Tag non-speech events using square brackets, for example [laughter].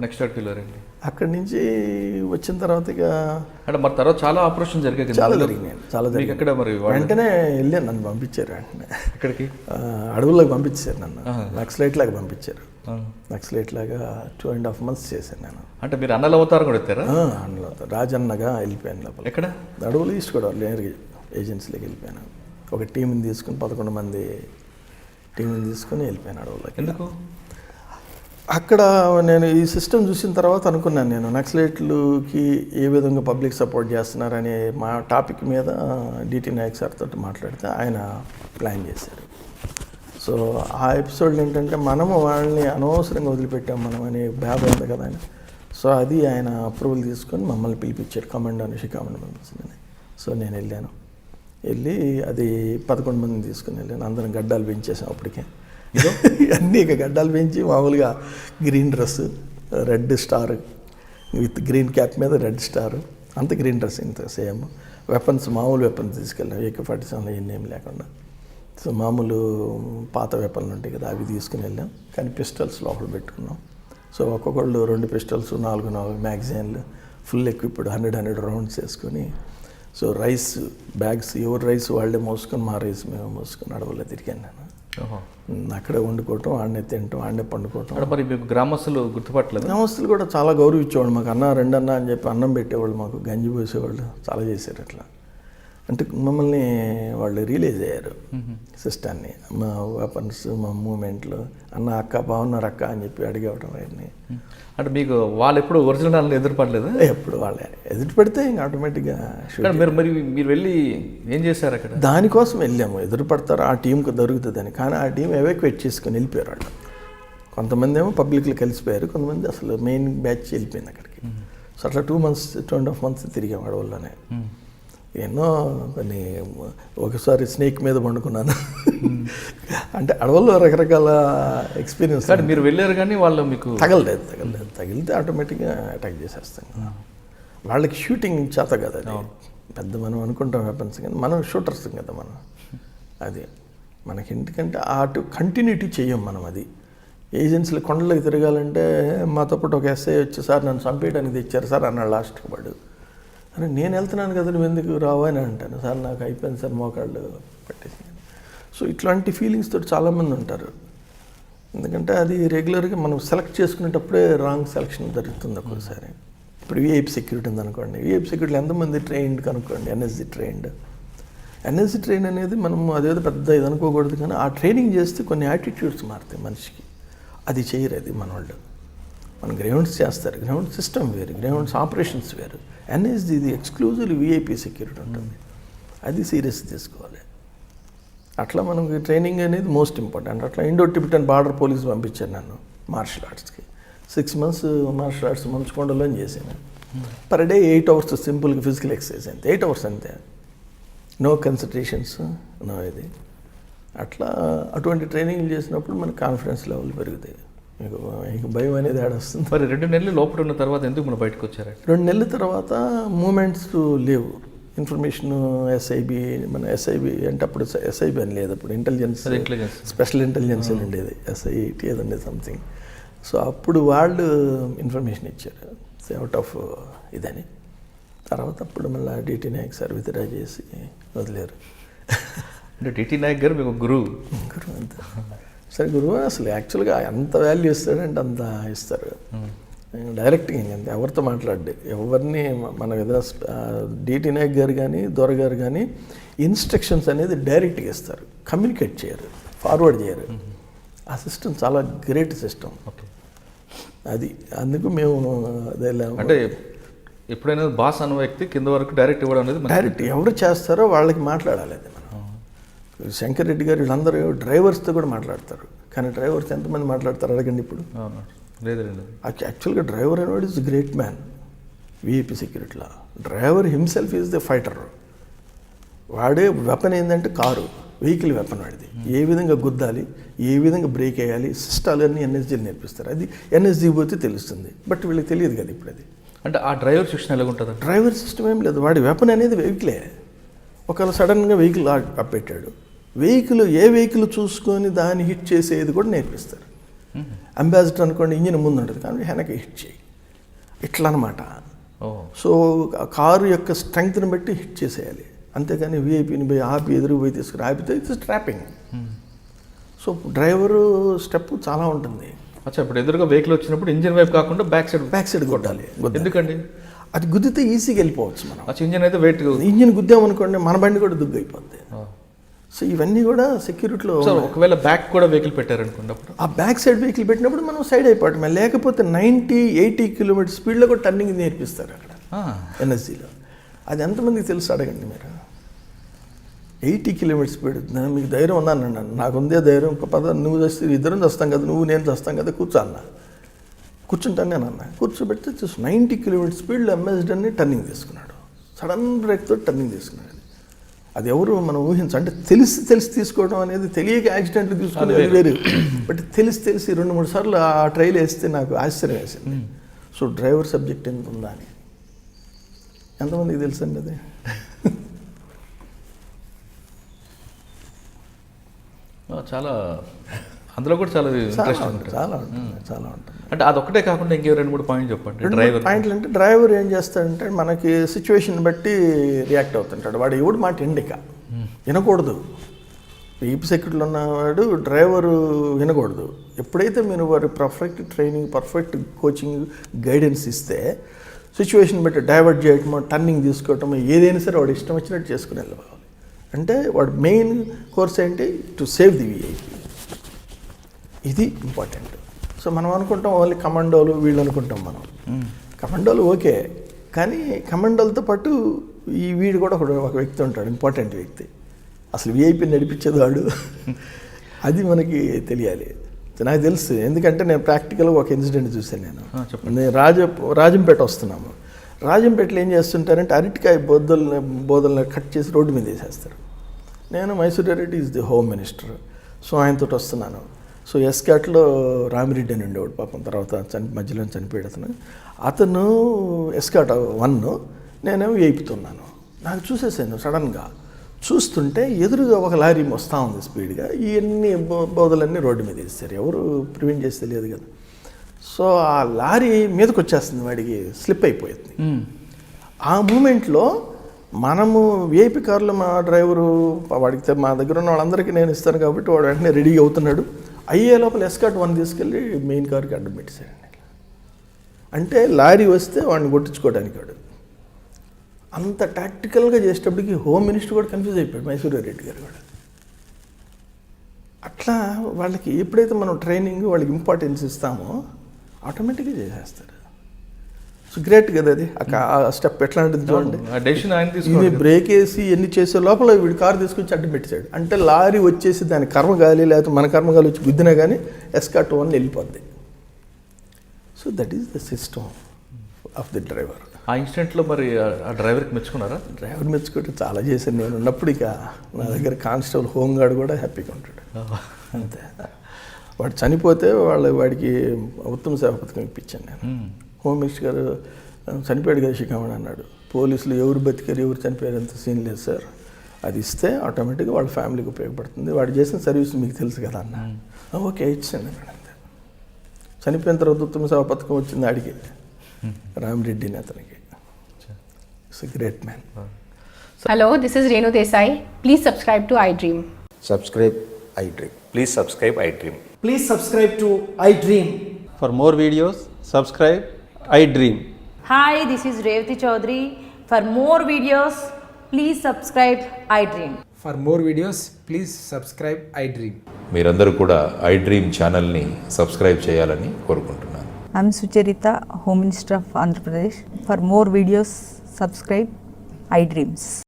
Next అక్కడికి వెళ్ళారండి అక్కడి నుంచి వచ్చిన తర్వాత ఇక అంటే మరి తర్వాత చాలా ఆపరేషన్ జరిగాయి. చాలా జరిగినాయి చాలా మీకు జరిగినాయి. ఎక్కడ మరి వెంటనే వెళ్ళాను నన్ను పంపించారు వెంటనే. ఎక్కడికి? ఆ, అడవుల్లోకి పంపించారు నన్ను. నక్సలైట్ లాగా పంపించారు. నక్సలైట్ లాగా టూ అండ్ హాఫ్ మంత్స్ చేశాను నేను. అంటే మీరు అన్నల అవతారం కూడా ఎత్తారా? ఆ, అందులో రాజన్నగా వెళ్ళిపోయాను లోపల. ఎక్కడ? అడవులు ఈస్ట్ కూడా ఏజెన్సీలోకి వెళ్ళిపోయాను. ఒక టీంని తీసుకుని పదకొండు మంది టీంని తీసుకుని వెళ్ళిపోయాను అడవులకి ఎందుకు? అక్కడ నేను ఈ సిస్టమ్ చూసిన తర్వాత అనుకున్నాను నేను నక్సలైట్లకి ఏ విధంగా పబ్లిక్ సపోర్ట్ చేస్తున్నారనే మా టాపిక్ మీద డిటి నాయక్ సార్ తోటి మాట్లాడితే ఆయన ప్లాన్ చేశారు. సో ఆ ఎపిసోడ్ ఏంటంటే మనము వాళ్ళని అనవసరంగా వదిలిపెట్టాం మనం అనే బాధ ఉంది కదా ఆయన. సో అది ఆయన అప్రూవల్ తీసుకొని మమ్మల్ని పిలిపించాడు కమాండ్ అని కమాండ్ పంపించిందని. సో నేను వెళ్ళాను. వెళ్ళి అది పదకొండు మందిని తీసుకుని వెళ్ళాను అందరం గడ్డాలు పెంచేసాం అప్పటికే. [laughs] అన్నీ ఇక గడ్డాలు పెంచి మామూలుగా green dress red star with green cap మీద రెడ్ స్టార్ అంత గ్రీన్ డ్రెస్ ఇంత సేమ్. వెపన్స్ మామూలు వెపన్స్ తీసుకెళ్ళాం ఏకే ఫార్టీ సెవెన్ ఇవన్నీ ఏం లేకుండా. సో మామూలు పాత వెపన్లు ఉంటాయి కదా అవి తీసుకుని వెళ్ళాం. కానీ పిస్టల్స్ లోపల పెట్టుకున్నాం. సో ఒక్కొక్కళ్ళు రెండు పిస్టల్స్ నాలుగు నాలుగు మ్యాగజైన్లు full equipped hundred hundred rounds వేసుకొని సో రైస్ బ్యాగ్స్ ఎవరు రైస్ వాళ్ళే మోసుకొని మా రైస్ మేము మోసుకొని అడవుల్లో తిరిగాను నేను. అక్కడే వండుకోవటం ఆడనే తినటం ఆడనే పండుకోవటం. మరి మీకు గ్రామస్తులు గుర్తుపట్టలేదు? గ్రామస్తులు కూడా చాలా గౌరవించేవాళ్ళు. మాకు అన్న రెండన్న అని చెప్పి అన్నం పెట్టేవాళ్ళు మాకు. గంజి పోసేవాళ్ళు. చాలా చేశారు అట్లా. అంటే మమ్మల్ని వాళ్ళు రియలైజ్ అయ్యారు సిస్టాన్ని మా వెపన్స్ మా మూమెంట్లు అన్న అక్క బాగున్నారు అక్క అని చెప్పి అడిగేవడం అవన్నీ అంటే మీకు వాళ్ళు ఎప్పుడు ఒరిజినల్ వాళ్ళని ఎదురుపడలేదు? ఎప్పుడు వాళ్ళే. ఎదుటి పెడితే ఇంకా ఆటోమేటిక్గా మీరు మరి మీరు వెళ్ళి ఏం చేశారు అక్కడ? దానికోసం వెళ్ళాము. ఎదురు పడతారు ఆ టీంకి దొరుకుతుందని కానీ ఆ టీం ఎవాక్యుయేట్ చేసుకొని వెళ్ళిపోయారు వాళ్ళు. కొంతమంది ఏమో పబ్లిక్లో కలిసిపోయారు కొంతమంది అసలు మెయిన్ బ్యాచ్ వెళ్ళిపోయింది అక్కడికి. సో అట్లా two months two and half months తిరిగాం అడవుల్లోనే. ఎన్నో కొన్ని ఒకసారి స్నేక్ మీద పండుకున్నాను. అంటే అడవుల్లో రకరకాల ఎక్స్పీరియన్స్ కానీ మీరు వెళ్ళారు కానీ వాళ్ళు మీకు తగలలేదు తగలలేదు. తగిలితే ఆటోమేటిక్గా అటాక్ చేసేస్తాం. కదా. వాళ్ళకి షూటింగ్ చేత కదా పెద్ద మనం అనుకుంటాం వెపన్స్ కానీ మనం షూటర్స్ కదా మనం. అది మనకి ఎందుకంటే అటు కంటిన్యూటీ చెయ్యం మనం అది. ఏజెన్సీలు కొండలకు తిరగాలంటే మాతో పాటు ఒక ఎస్ఐ వచ్చి సార్ నన్ను చంపేయడానికి తెచ్చారు సార్ అన్నాడు లాస్ట్కి వాడు. అని నేను వెళ్తున్నాను కదా నువ్వు ఎందుకు రావు అని అంటాను. సార్ నాకు అయిపోయింది సార్ మోకాళ్ళు పెట్టేసి సో ఇట్లాంటి ఫీలింగ్స్ తోటి చాలామంది ఉంటారు. ఎందుకంటే అది రెగ్యులర్గా మనం సెలెక్ట్ చేసుకునేటప్పుడే రాంగ్ సెలక్షన్ జరుగుతుంది ఒక్కోసారి. ఇప్పుడు విఐపి సెక్యూరిటీ ఉంది అనుకోండి విఐపి సెక్యూరిటీ ఎంతమంది ట్రైన్డ్ కనుక్కోండి ఎన్ఎస్జి ట్రైన్డ్ ఎన్ఎస్జి ట్రైన్ అనేది మనం అదేదో పెద్ద ఇది అనుకోకూడదు కానీ ఆ ట్రైనింగ్ చేస్తే కొన్ని యాటిట్యూడ్స్ మారుతాయి మనిషికి. అది చేయరు అది మన వాళ్ళు మన గ్రౌండ్స్ చేస్తారు. గ్రౌండ్ సిస్టమ్ వేరు గ్రౌండ్స్ ఆపరేషన్స్ వేరు. ఎన్ఎస్జి ఇది ఎక్స్క్లూజివ్ విఐపీ సెక్యూరిటీ ఉంటుంది. అది సీరియస్ తీసుకోవాలి అట్లా మనకి ట్రైనింగ్ అనేది మోస్ట్ ఇంపార్టెంట్ అట్లా ఇండో టిబిటన్ బార్డర్ పోలీస్ పంపించాను నన్ను మార్షల్ ఆర్ట్స్కి సిక్స్ మంత్స్ మార్షల్ ఆర్ట్స్ మంచుకొండలో చేశాను. పర్ డే ఎయిట్ అవర్స్ సింపుల్గా ఫిజికల్ ఎక్సర్సైజ్ అంతే. ఎయిట్ అవర్స్ అంతే. నో కన్సన్ట్రేషన్స్ నో ఇది. అట్లా అటువంటి ట్రైనింగ్ చేసినప్పుడు మన కాన్ఫిడెన్స్ లెవెల్ పెరుగుతాయి. మీకు మీకు భయం అనేది ఆడొస్తుంది మరి రెండు నెలలు లోపల ఉన్న తర్వాత ఎందుకు మనం బయటకు వచ్చారు? రెండు నెలల తర్వాత మూమెంట్స్ లేవు. ఇన్ఫర్మేషన్ ఎస్ఐబి మన ఎస్ఐబి అంటే అప్పుడు ఎస్ఐబి అని లేదు. అప్పుడు ఇంటెలిజెన్స్. స్పెషల్ ఇంటెలిజెన్స్ అని ఉండేది. ఎస్ఐటి ఉండేది సంథింగ్ సో అప్పుడు వాళ్ళు ఇన్ఫర్మేషన్ ఇచ్చారు. అవుట్ ఆఫ్ ఇదని. తర్వాత అప్పుడు మళ్ళీ డిటి నాయక్ సార్ విత్డ్రా చేసి వదిలేరు. అంటే టిటి నాయక్ గారు మీకు గురువు. గురువు అంత. [laughs] సరే గురువు అసలు యాక్చువల్గా ఎంత వాల్యూ ఇస్తాడంటే అంత ఇస్తారు. డైరెక్ట్గా ఇంకంతే ఎవరితో మాట్లాడు ఎవరిని మన ఏదైనా డిటి నాయక్ గారు కానీ దొర గారు కానీ ఇన్స్ట్రక్షన్స్ అనేది డైరెక్ట్గా ఇస్తారు. కమ్యూనికేట్ చేయరు. ఫార్వర్డ్ చేయరు. ఆ సిస్టమ్ చాలా గ్రేట్ సిస్టమ్ ఓకే. అది అందుకు మేము అంటే ఎప్పుడైనా బాస్ అన్న వ్యక్తి కింద వరకు డైరెక్ట్ ఇవ్వడం అనేది డైరెక్ట్ ఎవరు చేస్తారో వాళ్ళకి మాట్లాడాలి అది. శంకర్ రెడ్డి గారు వీళ్ళందరూ డ్రైవర్స్తో కూడా మాట్లాడతారు. కానీ డ్రైవర్స్ ఎంతమంది మాట్లాడతారు? అడగండి ఇప్పుడు. లేదండి యాక్చువల్గా డ్రైవర్ అనేవాడు is great man. VIP సెక్యూరిటీలో. Driver himself is the fighter. వాడే వెపన్ ఏంటంటే కారు. వెహికల్ వెపన్ వాడిది. ఏ విధంగా గుద్దాలి ఏ విధంగా బ్రేక్ వేయాలి సిస్టాలు అన్నీ ఎన్ఎస్జీలు నేర్పిస్తారు. అది ఎన్ఎస్జీ పోతే తెలుస్తుంది. బట్ వీళ్ళకి తెలియదు కదా ఇప్పుడు అది. అంటే ఆ డ్రైవర్ శిక్షణ ఎలా ఉంటుంది డ్రైవర్ సిస్టమ్ ఏం లేదు. వాడి వెపన్ అనేది వెహికలే. ఒకవేళ సడన్గా వెహికల్ పెట్టాడు. వెహికల్ ఏ వెహికల్ చూసుకొని దాన్ని హిట్ చేసేది కూడా నేర్పిస్తారు. అంబాసిడర్ అనుకోండి ఇంజిన్ ముందు ఉంటుంది కానీ వెనక హిట్ చేయి. ఇట్లా అనమాట సో కారు యొక్క స్ట్రెంగ్త్ని బట్టి హిట్ చేసేయాలి. అంతేగాని వీఐపీని పోయి ఆపి ఎదురు పోయి తీసుకుని ఆపితే it's trapping so driver step చాలా ఉంటుంది. అచ్చా ఇప్పుడు ఎదురుగా వెహికల్ వచ్చినప్పుడు ఇంజిన్ వైపు కాకుండా బ్యాక్ సైడ్ బ్యాక్ సైడ్ కొట్టాలి. ఎందుకండి? అది గుద్దితే ఈజీగా వెళ్ళిపోవచ్చు మనం. ఇంజిన్ అయితే వెయిట్ ఇంజిన్ గుద్దామనుకోండి మన బండి కూడా దుగ్గు అయిపోద్ది సో ఇవన్నీ కూడా సెక్యూరిటీలో ఒకవేళ బ్యాక్ కూడా వెహికల్ పెట్టారనుకోండి అప్పుడు? ఆ బ్యాక్ సైడ్ వెహికల్ పెట్టినప్పుడు మనం సైడ్ అయిపోవటమే. లేకపోతే నైంటీ ఎయిటీ కిలోమీటర్ స్పీడ్లో కూడా టర్నింగ్ నేర్పిస్తారు అక్కడ. ఆ, ఎన్ఎస్సీలో. అది ఎంతమందికి తెలుసు అడగండి మీరు. ఎయిటీ కిలోమీటర్ స్పీడ్ మీకు ధైర్యం ఉందని అన్నాను. నాకు ఉందే ధైర్యం. ఒక పద నువ్వు చేస్తే ఇద్దరం చేస్తాం కదా నువ్వు నేను చేస్తాం కదా కూర్చో అన్న. కూర్చుంటాను నేను అన్న. కూర్చోబెడితే చూసి నైంటీ కిలోమీటర్ స్పీడ్లో ఎంఎస్డన్ని టర్నింగ్ తీసుకున్నాడు సడన్ బ్రేక్తో టర్నింగ్ తీసుకున్నాడు అది ఎవరు మనం ఊహించ అంటే తెలిసి తెలిసి తీసుకోవడం అనేది తెలియక యాక్సిడెంట్లు తీసుకునేది వేరు బట్ తెలిసి తెలిసి రెండు మూడు సార్లు ఆ ట్రైల్ వేస్తే నాకు ఆశ్చర్యం వేసింది. సో డ్రైవర్ సబ్జెక్ట్ ఎంత ఉందా అని. ఎంతమందికి తెలుసండి అది? చాలా అందులో కూడా చాలా చాలా ఇంట్రెస్ట్ ఉంటుంది చాలా ఉంటుంది చాలా ఉంటుంది. అంటే అదొక్కటే కాకుండా ఇంకే రెండు మూడు పాయింట్ చెప్పండి. డ్రైవర్ పాయింట్లు అంటే డ్రైవర్ ఏం చేస్తాడంటే మనకి సిచ్యువేషన్ బట్టి రియాక్ట్ అవుతుంటాడు. వాడు ఎవడు మాట ఎండిక. వినకూడదు. ఈపీ సెక్యూరిటీలో ఉన్నవాడు డ్రైవరు వినకూడదు. ఎప్పుడైతే మీరు వారి perfect training perfect coaching guidance ఇస్తే సిచ్యువేషన్ బట్టి డైవర్ట్ చేయటమో టర్నింగ్ తీసుకోవటమో ఏదైనా సరే వాడు ఇష్టం వచ్చినట్టు చేసుకుని వెళ్ళిపోవాలి. అంటే వాడు మెయిన్ కోర్స్ ఏంటి? టు సేవ్ ది విఐపి ఇది ఇంపార్టెంట్. సో మనం అనుకుంటాం ఓన్లీ కమాండోలు వీళ్ళు అనుకుంటాం మనం. కమాండోలు ఓకే కానీ కమాండోలతో పాటు ఈ వీడు కూడా ఒక ఒక వ్యక్తి ఉంటాడు ఇంపార్టెంట్ వ్యక్తి. అసలు విఐపి నడిపించేది వాడు. అది మనకి తెలియాలి. నాకు తెలుసు ఎందుకంటే నేను ప్రాక్టికల్గా ఒక ఇన్సిడెంట్ చూశాను నేను. నేను రాజ రాజంపేట వస్తున్నాము. రాజంపేటలో ఏం చేస్తుంటారంటే అరటికాయ బోద్దల్ని బోదల్ని కట్ చేసి రోడ్డు మీద వేసేస్తారు. నేను Mysura Reddy is the home minister so ఆయనతో వస్తున్నాను. సో ఎస్కాట్లో రామిరెడ్డి అని ఉండేవాడు పాపం తర్వాత చని మధ్యలో చనిపోయాడు అతను. అతను ఎస్కాట్ వన్ నేనేమో వేపుతున్నాను నాకు చూసేసాను సడన్గా. చూస్తుంటే ఎదురుగా ఒక లారీ వస్తూ ఉంది స్పీడ్గా. ఇవన్నీ బో- బోదలన్నీ రోడ్డు మీద వేస్తారు ఎవరు ప్రివెంట్ చేసి తెలియదు కదా. సో ఆ లారీ మీదకి వచ్చేస్తుంది వాడికి స్లిప్ అయిపోయింది. ఆ మూమెంట్లో మనము విఐపి కార్లో మా డ్రైవరు వాడికి మా దగ్గర ఉన్న వాళ్ళందరికీ నేను ఇస్తాను కాబట్టి వాడు వెంటనే రెడీ అవుతున్నాడు. అయ్యే లోపల ఎస్కాట్ వన్ తీసుకెళ్ళి మెయిన్ కార్కి అడ్డం పెట్టేశాడండి అంటే లారీ వస్తే వాడిని కొట్టించుకోవడానికి వాడు. అంత టాక్టికల్గా చేసేటప్పటికి హోమ్ మినిస్టర్ కూడా కన్ఫ్యూజ్ అయిపోయాడు మైసూర్ రెడ్డి గారు కూడా. అట్లా వాళ్ళకి ఎప్పుడైతే మనం ట్రైనింగ్ వాళ్ళకి ఇంపార్టెన్స్ ఇస్తామో ఆటోమేటిక్గా చేసేస్తారు సో గ్రేట్ కదా అది. ఆ స్టెప్ ఎట్లాంటిది చూడండి. ఆ డెసిషన్ ఆయన ఇది బ్రేక్ వేసి ఎన్ని చేసే లోపల వీడు కారు తీసుకొచ్చి అడ్డు పెట్టాడు అంటే లారీ వచ్చేసి దాని కర్మగాలి లేకపోతే మన కర్మగాలి వచ్చి గుద్దినా కానీ ఎస్కాట్ వన్ వెళ్ళిపోద్ది. So that is the system of the driver ఆ ఇన్సిడెంట్లో మరి ఆ- డ్రైవర్కి మెచ్చుకున్నారా? డ్రైవర్ మెచ్చుకుంటే చాలా చేశాను నేను. ఉన్నప్పుడు ఇక నా దగ్గర కానిస్టేబుల్ హోమ్ గార్డ్ కూడా హ్యాపీగా ఉంటాడు. అంతే. వాడు చనిపోతే వాళ్ళ వాడికి ఉత్తమ సేవ పథకం ఇప్పించాను నేను. హోమ్ మినిస్టర్ గారు చనిపోయాడు కదా శిఖామణి అన్నాడు. పోలీసులు ఎవరు బతికారు ఎవరు చనిపోయారు అంత సీన్ లేదు సార్. అది ఇస్తే ఆటోమేటిక్గా వాళ్ళ ఫ్యామిలీకి ఉపయోగపడుతుంది. వాడు చేసిన సర్వీస్ మీకు తెలుసు కదా అన్న. ఓకే ఇచ్చాను అన్నాడు అంతే. చనిపోయిన తర్వాత ఉత్తమ సేవ పథకం వచ్చింది ఆడికి. రామిరెడ్డిని అతనికి. It's great man Hello, this is Renu Desai. Please subscribe to iDream. subscribe iDream. Please subscribe iDream. Please subscribe to iDream. For more iDream hi this is Revathi Chowdary for more videos please subscribe iDream for more videos please subscribe iDream మీరందరూ కూడా I dream ఛానల్ని subscribe చేయాలని కోరుకుంటున్నాను. I'm Sucharitha home minister of Andhra Pradesh for more videos subscribe iDreams